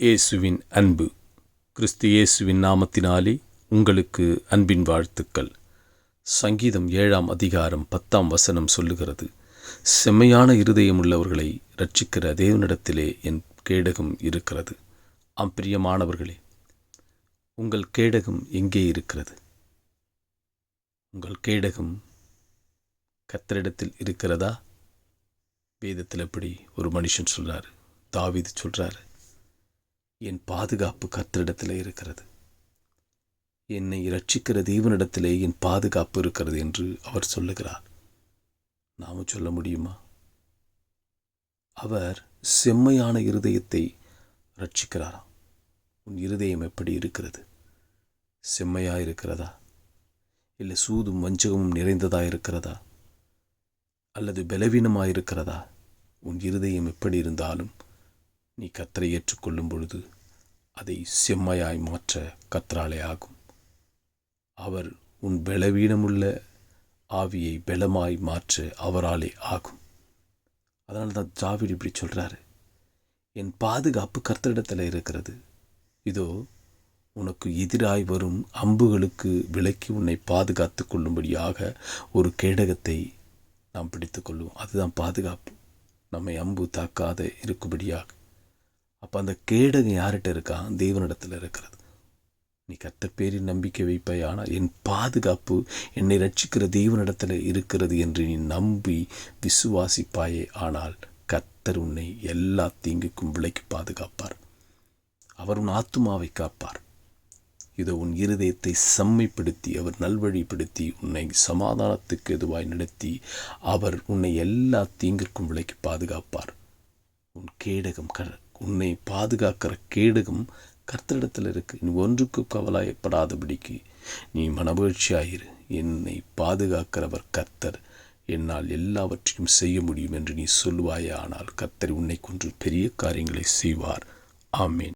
இயேசுவின் அன்பு. கிறிஸ்து இயேசுவின் நாமத்தினாலே உங்களுக்கு அன்பின் வாழ்த்துக்கள். சங்கீதம் ஏழாம் அதிகாரம் பத்தாம் வசனம் சொல்லுகிறது செம்மையான இருதயம் உள்ளவர்களை ரட்சிக்கிற தேவனிடத்திலே என் கேடகம் இருக்கிறது. ஆம் பிரியமானவர்களே உங்கள் கேடகம் எங்கே இருக்கிறது? உங்கள் கேடகம் கத்தரிடத்தில் இருக்கிறதா? வேதத்தில் எப்படி ஒரு மனுஷன் சொல்கிறார் தாவீது சொல்கிறாரு என் பாதுகாப்பு கத்தரிடத்தில் இருக்கிறது. என்னை ரட்சிக்கிற தேவனிடத்திலே என் பாதுகாப்பு இருக்கிறது என்று அவர் சொல்லுகிறார். நாமும் சொல்ல முடியுமா? அவர் செம்மையான இருதயத்தை ரட்சிக்கிறாராம் உன் இருதயம் எப்படி இருக்கிறது? செம்மையாக இருக்கிறதா? இல்லை சூதும் வஞ்சகமும் நிறைந்ததாக இருக்கிறதா? அல்லது பலவீனமாக இருக்கிறதா? உன் இருதயம் எப்படி இருந்தாலும் நீ கத்தரை ஏற்றுக்கொள்ளும் பொழுது அதை செம்மையாய் மாற்ற கற்றாலே ஆகும். அவர் உன் பலவீனமுள்ள ஆவியை பலமாய் மாற்ற அவராலே ஆகும். அதனால தான் ஜாவிட் இப்படி சொல்கிறாரு என் பாதுகாப்பு கர்த்தரிடத்தில் இருக்கிறது. இதோ உனக்கு எதிராய் வரும் அம்புகளுக்கு விலக்கி உன்னை பாதுகாத்து கொள்ளும்படியாக ஒரு கேடகத்தை நாம் பிடித்து கொள்வோம். அதுதான் பாதுகாப்பு. நம்மை அம்பு தாக்காத இருக்கும்படியாக. அப்போ அந்த கேடகம் யார்கிட்ட இருக்கான் தேவனிடத்தில் இருக்கிறது. நீ கத்த பேரில் நம்பிக்கை வைப்பாய் ஆனால் என் பாதுகாப்பு என்னை ரட்சிக்கிற தேவனிடத்தில் இருக்கிறது என்று நீ நம்பி விசுவாசிப்பாயே ஆனால் கத்தர் உன்னை எல்லா தீங்குக்கும் விலைக்கு பாதுகாப்பார். அவர் உன் ஆத்துமாவை காப்பார். இதோ உன் இருதயத்தை செம்மைப்படுத்தி அவர் நல்வழிப்படுத்தி உன்னை சமாதானத்துக்கு எதுவாய் நடத்தி அவர் உன்னை எல்லா தீங்கிற்கும் விலைக்கு பாதுகாப்பார். உன் கேடகம் க உன்னை பாதுகாக்கிற கேடகம் கர்த்தரிடத்தில் இருக்கு. நீ ஒன்றுக்கு கவலைப்படாதபடிக்கு நீ மனமகிழ்ச்சியாயிரு. என்னை பாதுகாக்கிறவர் கர்த்தர். என்னால் எல்லாவற்றையும் செய்ய முடியும் என்று நீ சொல்லுவாயே ஆனால் கர்த்தர் உன்னை கொன்று பெரிய காரியங்களை செய்வார். ஆமேன்.